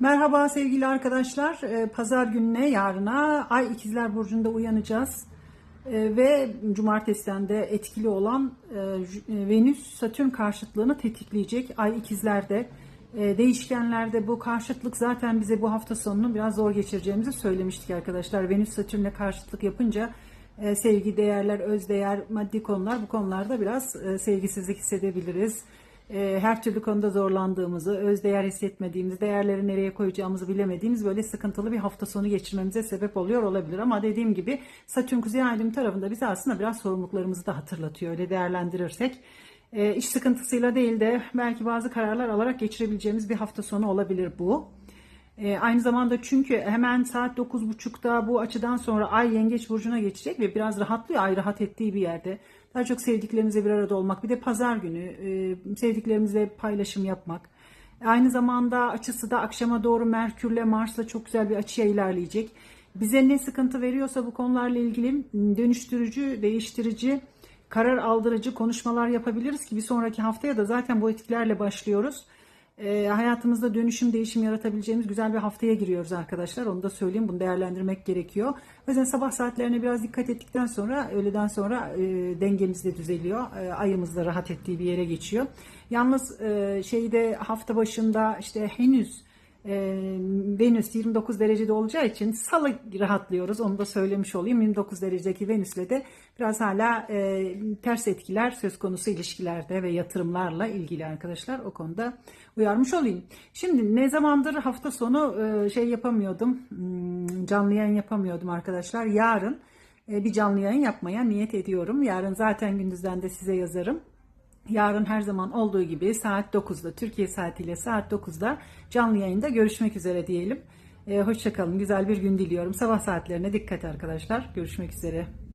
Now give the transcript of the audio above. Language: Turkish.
Merhaba sevgili arkadaşlar. Ee, Pazar gününe yarına Ay İkizler Burcu'nda uyanacağız. Ee, Ve cumartesiden de etkili olan e, J- Venüs-Satürn karşıtlığını tetikleyecek Ay İkizler'de. E, Değişkenlerde bu karşıtlık zaten bize bu hafta sonunu biraz zor geçireceğimizi söylemiştik arkadaşlar. Venüs-Satürn'le karşıtlık yapınca e, sevgi, değerler, özdeğer, maddi konular bu konularda biraz e, sevgisizlik hissedebiliriz e, her türlü konuda zorlandığımızı, özdeğer hissetmediğimiz, değerleri nereye koyacağımızı bilemediğimiz böyle sıkıntılı bir hafta sonu geçirmemize sebep oluyor olabilir. Ama dediğim gibi Satürn Kuzey Ay düğüm tarafında bize aslında biraz sorumluluklarımızı da hatırlatıyor öyle değerlendirirsek. E, iş sıkıntısıyla değil de belki bazı kararlar alarak geçirebileceğimiz bir hafta sonu olabilir bu. E, aynı zamanda çünkü hemen saat 9.30'da bu açıdan sonra Ay Yengeç Burcu'na geçecek ve biraz rahatlıyor. Ay rahat ettiği bir yerde. Daha çok sevdiklerimizle bir arada olmak. Bir de pazar günü e, sevdiklerimizle paylaşım yapmak. Aynı zamanda açısı da akşama doğru Merkürle Mars'la çok güzel bir açıya ilerleyecek. Bize ne sıkıntı veriyorsa bu konularla ilgili dönüştürücü, değiştirici, karar aldırıcı konuşmalar yapabiliriz ki bir sonraki haftaya da zaten bu etkilerle başlıyoruz e, hayatımızda dönüşüm, değişim yaratabileceğimiz güzel bir haftaya giriyoruz arkadaşlar. Onu da söyleyeyim. Bunu değerlendirmek gerekiyor. O yüzden sabah saatlerine biraz dikkat ettikten sonra, öğleden sonra e, dengemiz de düzeliyor. E, ayımız da rahat ettiği bir yere geçiyor. Yalnız e, şeyde hafta başında işte henüz e, Venüs 29 derecede olacağı için salı rahatlıyoruz. Onu da söylemiş olayım. 29 derecedeki Venüs'le de biraz hala e, ters etkiler söz konusu ilişkilerde ve yatırımlarla ilgili arkadaşlar. O konuda uyarmış olayım. Şimdi ne zamandır hafta sonu e, şey yapamıyordum. hmm, Canlı yayın yapamıyordum arkadaşlar. Yarın e, bir canlı yayın yapmaya niyet ediyorum. Yarın zaten gündüzden de size yazarım. Yarın her zaman olduğu gibi saat 9'da Türkiye saatiyle saat 9'da canlı yayında görüşmek üzere diyelim. Ee, Hoşçakalın. Güzel bir gün diliyorum. Sabah saatlerine dikkat arkadaşlar. Görüşmek üzere.